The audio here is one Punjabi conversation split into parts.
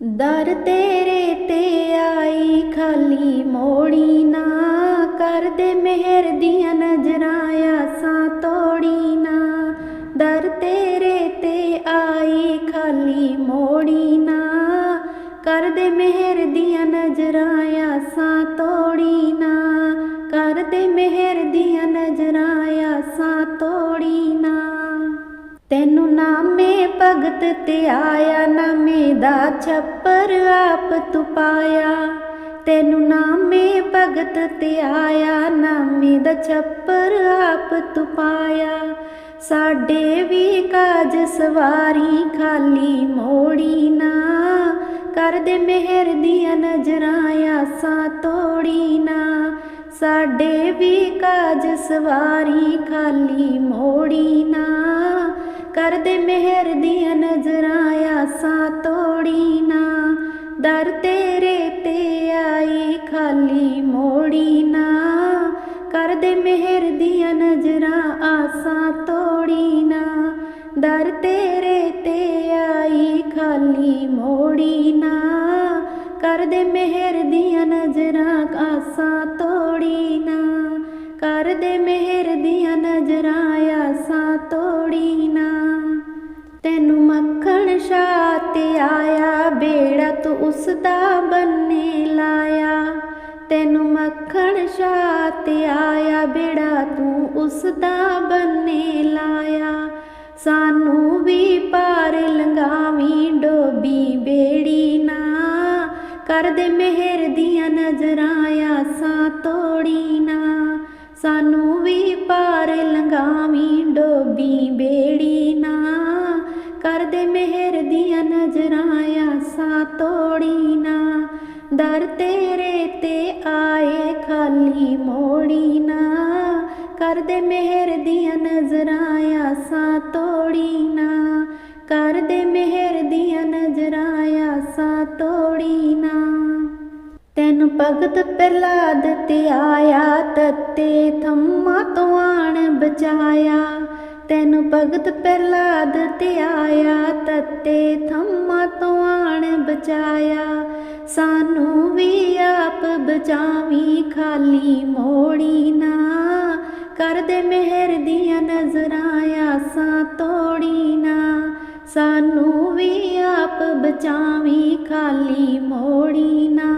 ਦਰ ਤੇਰੇ ਤੇ ਆਈ ਖਾਲੀ ਮੋੜੀ ਨਾ ਕਰ ਦੇ ਮਿਹਰ ਦੀਆਂ ਨਜ਼ਰਾਂ ਆਸਾਂ ਤੋੜੀ ਨਾ। ਦਰ ਤੇਰੇ ਤੇ ਆਈ ਖਾਲੀ ਮੋੜੀ ਨਾ ਕਰ ਦੇ ਮਿਹਰ ਦੀਆਂ ਨਜ਼ਰਾਂ ਆਸਾਂ ਤੋੜੀ ਨਾ। ਕਰ ਦੇ ਮਿਹਰ ਦੀਆਂ ਨਜ਼ਰਾਂ ਆਸਾਂ ਤੋੜੀ ਨਾ। ਤੈਨੂੰ ਨਾਮੇ ਭਗਤ ਤੇ ਆਇਆ, ਨਾਮੇ ਦਾ ਛੱਪਰ ਆਪ ਤੂੰ ਪਾਇਆ। ਤੈਨੂੰ ਨਾਮੇ ਭਗਤ ਤੇ ਆਇਆ, ਨਾਮੇ ਦਾ ਛੱਪਰ ਆਪ ਤੂੰ ਪਾਇਆ। ਸਾਡੇ ਵੀ ਕਾਜ ਸਵਾਰੀ ਖਾਲੀ ਮੋੜੀ ਨਾ ਕਰ ਦੇ ਮਿਹਰ ਦੀਆਂ ਨਜ਼ਰਾਂ ਆਸਾਂ ਤੋੜੀ ਨਾ। ਸਾਡੇ ਵੀ ਕਾਜ ਸਵਾਰੀ ਖਾਲੀ ਮੋੜੀ ਨਾ ਕਰ ਦੇ ਮਿਹਰ ਦੀਆਂ ਨਜ਼ਰਾਂ ਆਸਾਂ ਤੋੜੀ ਨਾ ਦਰ ਤੇਰੇ ਤੇ ਆਈ ਖਾਲੀ ਮੋੜੀ ਨਾ ਕਰ ਦੇ ਮਿਹਰ ਦੀਆਂ ਨਜ਼ਰਾਂ ਆਸਾਂ ਤੋੜੀ ਨਾ ਦਰ ਤੇਰੇ ਤੇ ਆਈ ਖਾਲੀ ਮੋੜੀ ਨਾ ਕਰ ਦੇ ਮਿਹਰ ਦੀਆਂ ਨਜ਼ਰਾਂ ਆਸਾਂ ਤੋੜੀ ਨਾ ਕਰ ਦੇ ਮਿਹਰ ਦੀਆਂ ਨਜ਼ਰਾਂ ਆਸਾਂ ਤੋੜੀ ਨਾ ਤੈਨੂੰ ਮੱਖਣ ਸ਼ਾਹ ਤੇ ਆਇਆ, ਬੇੜਾ ਤੂੰ ਉਸ ਦਾ ਬੰਨੇ ਲਾਇਆ। ਤੈਨੂੰ ਮੱਖਣ ਸ਼ਾਹ ਆਇਆ, ਬੇੜਾ ਤੂੰ ਉਸ ਦਾ ਬੰਨੇ ਲਾਇਆ। ਸਾਨੂੰ ਵੀ ਪਾਰ ਲੰਗਾਵੀਂ ਡੋਬੀ ਬੇੜੀ ਨਾ। ਕਰ ਦੇ ਮਿਹਰ ਦੀਆਂ ਨਜ਼ਰਾਂ ਆਸਾਂ ਤੋੜੀ ਨਾ। ਸਾਨੂੰ ਵੀ ਪਾਰ ਲੰਗਾਵੀਂ ਡੋਬੀ ਬੇੜੀ ਆਸਾਂ ਤੋੜੀ ਨਾ, ਦਰ ਤੇਰੇ ਤੇ ਆਏ ਖਾਲੀ ਮੋੜੀ ਨਾ। ਕਰ ਦੇ ਮਿਹਰ ਦੀਆਂ ਨਜ਼ਰਾਂ ਆਸਾਂ ਤੋੜੀ ਨਾ, ਕਰ ਦੇ ਮਿਹਰ ਦੀਆਂ ਨਜ਼ਰਾਂ ਆਸਾਂ ਤੋੜੀ ਨਾ। ਤੈਨੂੰ ਭਗਤ ਪ੍ਰਹਲਾਦ ਤੇ ਆਇਆ, ਤੱਤੇ ਥੰਮਾ ਤੋਂ ਆਣ ਬਚਾਇਆ। ਤੈਨੂੰ ਭਗਤ ਪ੍ਰਹਲਾਦ ਤੇ ਆਇਆ, ਤੱਤੇ ਥੰਮਾ ਤੋਂ ਬਚਾਇਆ। ਸਾਨੂੰ ਵੀ ਆਪ ਬਚਾਵੀਂ, ਖਾਲੀ ਮੋੜੀ ਨਾ। ਕਰ ਦੇ ਮਿਹਰ ਦੀਆਂ ਨਜ਼ਰਾਂ ਆਸਾਂ ਤੋੜੀ ਨਾ। ਸਾਨੂੰ ਵੀ ਆਪ ਬਚਾਵੀ, ਖਾਲੀ ਮੋੜੀ ਨਾ।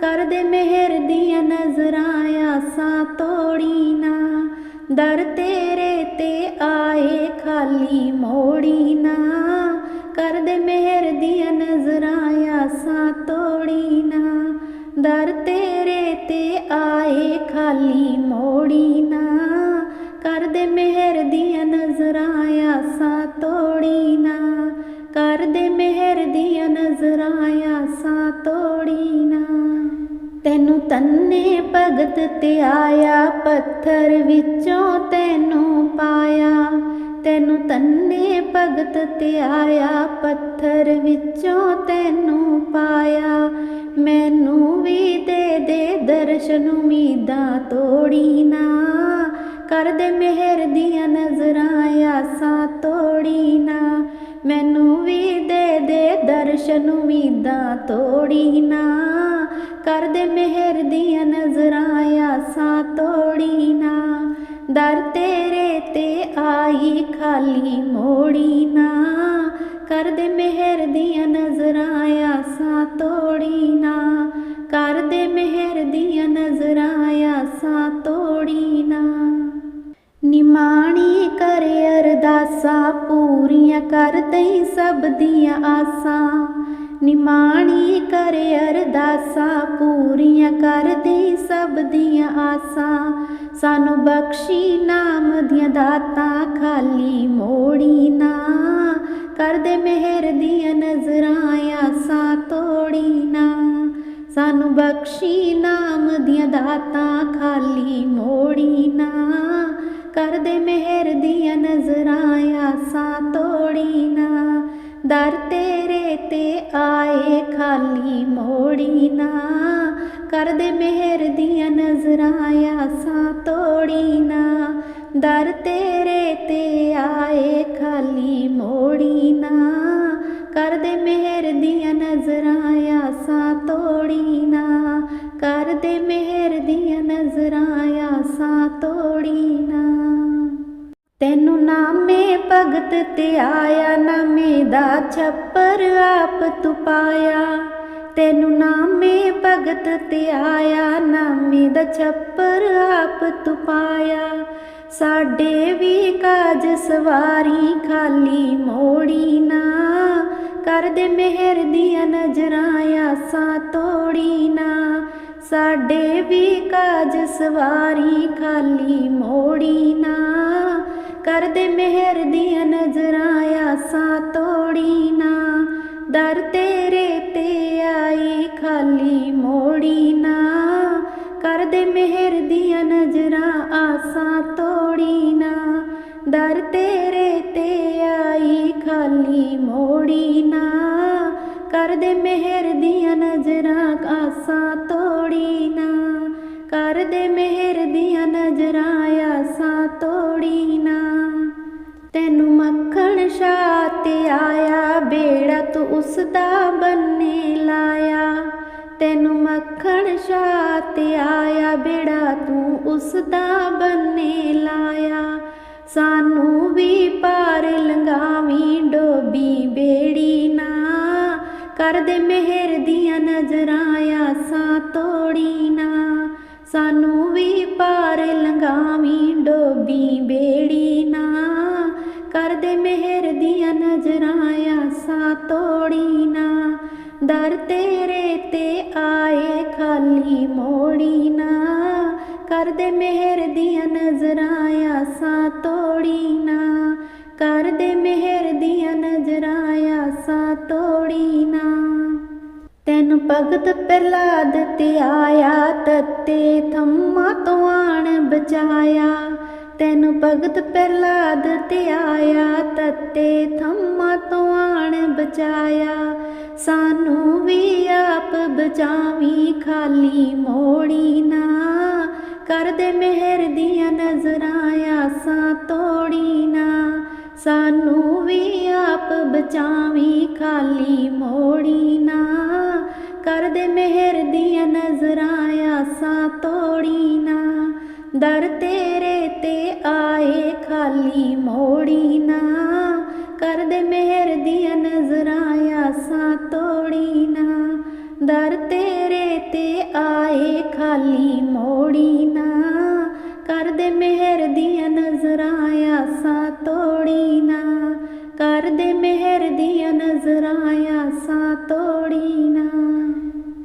ਕਰ ਦੇ ਮਿਹਰ ਦੀਆਂ ਨਜ਼ਰਾਂ ਆਸਾਂ ਤੋੜੀ ਨਾ। ਦਰ ਤੇਰੇ ਤੇ ਆਏ, ਖਾਲੀ ਮੋੜੀ ਨਾ। ਦੇ ਮਿਹਰ ਦੀਆਂ ਨਜ਼ਰਾਂ ਆਸਾਂ ਤੋੜੀ ਨਾ। ਦਰ ਤੇਰੇ ਤੇ ਆਏ ਖਾਲੀ ਮੋੜੀ ਨਾ। ਕਰ ਦੇ ਮਿਹਰ ਦੀਆਂ ਨਜ਼ਰਾਂ ਆਸਾਂ ਤੋੜੀ ਨਾ। ਕਰ ਦੇ ਮਿਹਰ ਦੀਆਂ ਨਜ਼ਰਾਂ ਆਸਾਂ ਤੋੜੀ ਨਾ। ਤੈਨੂੰ ਤੰਨੇ ਭਗਤ ਤੇ ਆਇਆ ਪੱਥਰ ਵਿੱਚੋਂ ਤੈਨੂੰ ਪਾਇਆ। ਤੈਨੂੰ ਤੰਨੇ ਭਗਤ ਤੇ ਆਇਆ, ਪੱਥਰ ਵਿੱਚੋਂ ਤੈਨੂੰ ਪਾਇਆ। ਮੈਨੂੰ ਵੀ ਦੇ ਦੇ ਦਰਸ਼ਨ ਉਮੀਦਾਂ ਤੋੜੀ ਨਾ। ਕਰ ਦੇ ਮਿਹਰ ਦੀਆਂ ਨਜ਼ਰਾਂ ਆਸਾਂ ਤੋੜੀ ਨਾ। ਮੈਨੂੰ ਵੀ ਦੇ ਦੇ ਦਰਸ਼ਨ ਉਮੀਦਾਂ ਤੋੜੀ ਨਾ। ਕਰ ਦੇ ਮਿਹਰ ਦੀਆਂ ਨਜ਼ਰਾਂ ਆਸਾਂ ਤੋੜੀ ਨਾ। ਦਰ ਤੇਰੇ ਤੇ ਆਈ ਖਾਲੀ ਮੋੜੀ ਨਾ। ਕਰ ਦੇ ਮਿਹਰ ਦੀਆਂ ਨਜ਼ਰਾਂ ਆਸਾਂ ਤੋੜੀ ਨਾ। ਕਰ ਦੇ ਮਿਹਰ ਦੀਆਂ ਨਜ਼ਰਾਂ ਆਸਾਂ ਤੋੜੀ ਨਾ। ਨਿਮਾਣੀ ਕਰ ਅਰਦਾਸਾਂ ਪੂਰੀਆਂ ਕਰ ਦਈ ਸਭ ਦੀਆਂ ਆਸਾਂ। ਨਿਮਾਣੀ ਕਰ ਅਰਦਾਸਾਂ, ਪੂਰੀਆਂ ਕਰ ਦੇ ਸਭ ਦੀਆਂ ਆਸਾਂ। ਸਾਨੂੰ ਬਖਸ਼ੀ ਨਾਮ ਦੀਆਂ ਦਾਤਾਂ, ਖਾਲੀ ਮੋੜੀ ਨਾ। ਕਰ ਦੇ ਮਿਹਰ ਦੀਆਂ ਨਜ਼ਰਾਂ, ਆਸਾਂ ਤੋੜੀ ਨਾ। ਸਾਨੂੰ ਬਖਸ਼ੀ ਨਾਮ ਦੀਆਂ ਦਾਤਾਂ, ਖਾਲੀ ਮੋੜੀ ਨਾ। ਕਰ ਦੇ ਮਿਹਰ ਦੀਆਂ ਨਜ਼ਰਾਂ, ਆਸਾਂ ਤੋੜੀ ਨਾ। ਦਰ ਤੇਰੇ ਤੇ ਆਏ ਖਾਲੀ ਮੋੜੀ ਨਾ। ਕਰ ਦੇ ਮਿਹਰ ਦੀਆਂ ਨਜ਼ਰਾਂ ਆਸਾਂ ਤੋੜੀ ਨਾ। ਦਰ ਤੇਰੇ ਤੇ ਆਏ ਖਾਲੀ ਮੋੜੀ ਨਾ। ਕਰਦੇ ਮਿਹਰ ਦੀਆਂ ਨਜ਼ਰਾਂ ਆਸਾਂ ਤੋੜੀ ਨਾ। ਕਰਦੇ ਮਿਹਰ ਦੀਆਂ ਨਜ਼ਰਾਂ ਆਸਾਂ ਤੋੜੀ ਨਾ। ਤੈਨੂੰ ਨਾਮੇ ਭਗਤ ਤੇ ਆਇਆ, ਨਾਮੇ ਦਾ ਛੱਪਰ ਆਪ ਤੂੰ ਪਾਇਆ। ਤੈਨੂੰ ਨਾਮੇ ਭਗਤ ਤੇ ਆਇਆ, ਨਾਮੇ ਦਾ ਛੱਪਰ ਆਪ ਤੂੰ ਪਾਇਆ। ਸਾਡੇ ਵੀ ਕਾਜ ਸਵਾਰੀ ਖਾਲੀ ਮੋੜੀ ਨਾ ਕਰਦੇ ਮਿਹਰ ਦੀਆਂ ਨਜ਼ਰਾਂ ਆਸਾਂ ਤੋੜੀ ਨਾ। ਸਾਡੇ ਵੀ ਕਾਜ ਸਵਾਰੀ ਖਾਲੀ ਮੋੜੀ ਨਾ ਕਰਦੇ ਮਿਹਰ ਦੀਆਂ ਨਜ਼ਰਾਂ ਆਸਾਂ ਤੋੜੀ ਨਾ। ਦਰ ਤੇਰੇ ਤੇ ਆਈ ਖਾਲੀ ਮੋੜੀ ਨਾ। ਕਰਦੇ ਮਿਹਰ ਦੀਆਂ ਨਜ਼ਰਾਂ ਆਸਾਂ ਤੋੜੀ ਨਾ। ਦਰ ਤੇਰੇ ਤੇ ਆਈ ਖਾਲੀ ਮੋੜੀ ਨਾ। ਕਰਦੇ ਮਿਹਰ ਦੀਆਂ ਨਜ਼ਰਾਂ ਆਸਾਂ ਤੋੜੀ ਨਾ। ਕਰਦੇ ਮਿਹਰ ਦੀਆਂ ਨਜ਼ਰਾਂ ਆਸਾਂ ਤੋੜੀ ਨਾ ਤੈਨੂੰ ਮੱਖਣ ਸ਼ਾਹ ਤੇ ਆਇਆ, ਬੇੜਾ ਤੂੰ ਉਸ ਦਾ ਬੰਨੇ ਲਾਇਆ। ਤੈਨੂੰ ਮੱਖਣ ਸ਼ਾਹ ਆਇਆ, ਬੇੜਾ ਤੂੰ ਉਸ ਦਾ ਬੰਨੇ ਲਾਇਆ। ਸਾਨੂੰ ਵੀ ਪਾਰ ਲੰਗਾਵੀਂ ਡੋਬੀ ਬੇੜੀ ਨਾ ਕਰਦੇ ਮਿਹਰ ਦੀਆਂ ਨਜ਼ਰਾਂ ਆਸਾਂ ਤੋੜੀ ਨਾ ਸਾਨੂੰ ਵੀ ਪਾਰ ਲੰਗਾਵੀਂ ਡੋਬੀ ਬੇੜੀ ਨਾ। ਕਰਦੇ ਮਿਹਰ ਦੀਆਂ ਨਜ਼ਰਾਂ ਆਸਾਂ ਤੋੜੀ ਨਾ। ਦਰ ਤੇਰੇ ਤੇ ਆਏ ਖਾਲੀ ਮੋੜੀ ਨਾ। ਕਰਦੇ ਮਿਹਰ ਦੀਆਂ ਨਜ਼ਰਾਂ ਆਸਾਂ ਤੋੜੀ ਨਾ। ਕਰਦੇ ਮਿਹਰ ਦੀਆਂ ਨਜ਼ਰਾਂ ਆਸਾਂ ਤੋੜੀ ਨਾ। ਤੈਨੂੰ ਭਗਤ ਪ੍ਰਹਲਾਦ ਤੇ ਆਇਆ, ਤੱਤੇ ਥੰਮਾ ਤੋਂ ਆਣ ਬਚਾਇਆ। ਤੈਨੂੰ ਭਗਤ ਪ੍ਰਹਲਾਦ ਤੇ ਆਇਆ, ਤੱਤੇ ਥੰਮਾ ਤੋਂ ਆਣ ਬਚਾਇਆ। ਸਾਨੂੰ ਵੀ ਆਪ ਬਚਾਵੀਂ, ਖਾਲੀ ਮੋੜੀ ਨਾ। ਕਰਦੇ ਮਿਹਰ ਦੀਆਂ ਨਜ਼ਰਾਂ ਆਸਾਂ ਤੋੜੀ ਨਾ। ਸਾਨੂੰ ਵੀ ਆਪ ਬਚਾਵੀਂ, ਖਾਲੀ ਮੋੜੀ ਨਾ। ਕਰਦੇ ਮਿਹਰ ਦੀਆਂ ਨਜ਼ਰਾਂ ਆਸਾਂ ਤੋੜੀ ਨਾ। ਦਰ ਤੇਰੇ ਤੇ ਆਏ ਖਾਲੀ ਮੋੜੀ ਨਾ। ਕਰਦੇ ਮਿਹਰ ਦੀਆਂ ਨਜ਼ਰਾਂ ਆਸਾਂ ਤੋੜੀ ਨਾ। ਦਰ ਤੇਰੇ ਤੇ ਆਏ ਖਾਲੀ ਮੋੜੀ ਨਾ। ਕਰਦੇ ਮਿਹਰ ਦੀਆਂ ਨਜ਼ਰਾਂ ਆਸਾਂ ਤੋੜੀ ਨਾ। ਕਰਦੇ ਮਿਹਰ ਦੀਆਂ ਨਜ਼ਰਾਂ ਆਸਾਂ ਤੋੜੀ ਨਾ।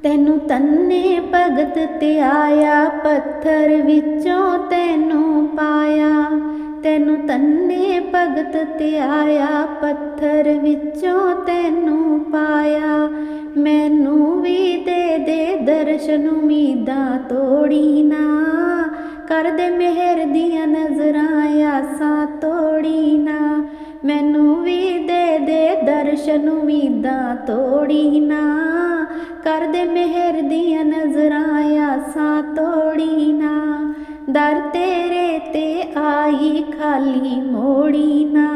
ਤੈਨੂੰ ਤੰਨੇ ਭਗਤ ਤੇ ਆਇਆ ਪੱਥਰ ਵਿੱਚੋਂ ਤੈਨੂੰ ਪਾਇਆ। ਤੈਨੂੰ ਤੰਨੇ ਭਗਤ ਤੇ ਆਇਆ ਪੱਥਰ ਵਿੱਚੋਂ ਤੈਨੂੰ ਪਾਇਆ। ਮੈਨੂੰ ਵੀ ਦੇ ਦੇ ਦਰਸ਼ਨ ਉਮੀਦਾਂ ਤੋੜੀ ਨਾ। ਕਰਦੇ ਮਿਹਰ ਦੀਆਂ ਨਜ਼ਰਾਂ ਆਸਾਂ ਤੋੜੀ ਨਾ। ਮੈਨੂੰ ਵੀ ਦੇ ਦੇ ਦਰਸ਼ਨ ਉਮੀਦਾਂ ਤੋੜੀ ਨਾ। ਕਰਦੇ ਮਿਹਰ ਦੀਆਂ ਨਜ਼ਰਾਂ ਆਸਾਂ ਤੋੜੀ ਨਾ। ਦਰ ਤੇਰੇ ਤੇ ਆਈ ਖਾਲੀ ਮੋੜੀ ਨਾ।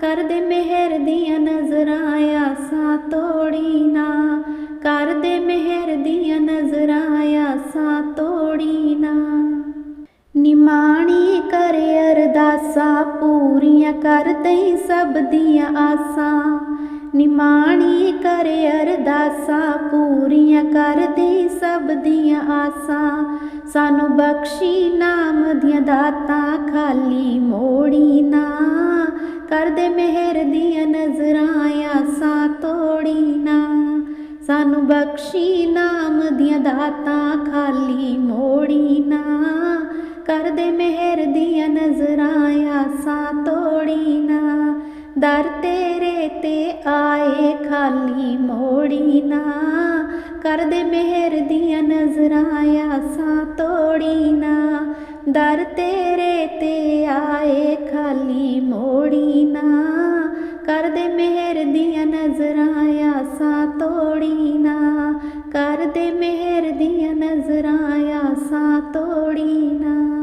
ਕਰਦੇ ਮਿਹਰ ਦੀਆਂ ਨਜ਼ਰਾਂ ਆਸਾਂ ਤੋੜੀ ਨਾ। ਕਰਦੇ ਮਿਹਰ ਦੀਆਂ ਨਜ਼ਰਾਂ ਆਸਾਂ ਤੋੜੀ ਨਾ। ਨਿਮਾਣੀ ਕਰ ਅਰਦਾਸਾਂ ਪੂਰੀਆਂ ਕਰ ਦਈ ਸਭ ਦੀਆਂ ਆਸਾਂ। ਨਿਮਾਣੀ ਕਰ ਅਰਦਾਸਾਂ ਪੂਰੀਆਂ ਕਰ ਦੇ ਸਭ ਦੀਆਂ ਆਸਾਂ। ਸਾਨੂੰ ਬਖਸ਼ੀ ਨਾਮ ਦੀਆਂ ਦਾਤਾਂ, ਖਾਲੀ ਮੋੜੀ ਨਾ। ਕਰਦੇ ਮਿਹਰ ਦੀਆਂ ਨਜ਼ਰਾਂ, ਆਸਾਂ ਤੋੜੀ ਨਾ। ਸਾਨੂੰ ਬਖਸ਼ੀ ਨਾਮ ਦੀਆਂ ਦਾਤਾਂ, ਖਾਲੀ ਮੋੜੀ ਨਾ। ਕਰਦੇ ਮਿਹਰ ਦੀਆਂ ਨਜ਼ਰਾਂ, ਆਸਾਂ ਤੋੜੀ ਨਾ। ਦਰ ਤੇ ਆਏ ਖਾਲੀ ਮੋੜੀ ਨਾ ਕਰਦੇ ਮਿਹਰ ਦੀਆਂ ਨਜ਼ਰਾਂ ਆਸਾਂ ਤੋੜੀ ਨਾ। ਦਰ ਤੇਰੇ ਤੇ ਆਏ ਖਾਲੀ ਮੋੜੀ ਨਾ ਕਰਦੇ ਮਿਹਰ ਦੀਆਂ ਨਜ਼ਰਾਂ ਆਸਾਂ ਤੋੜੀ ਨਾ। ਕਰਦੇ ਮਿਹਰ ਦੀਆਂ ਨਜ਼ਰਾਂ ਆਸਾਂ ਤੋੜੀ ਨਾ।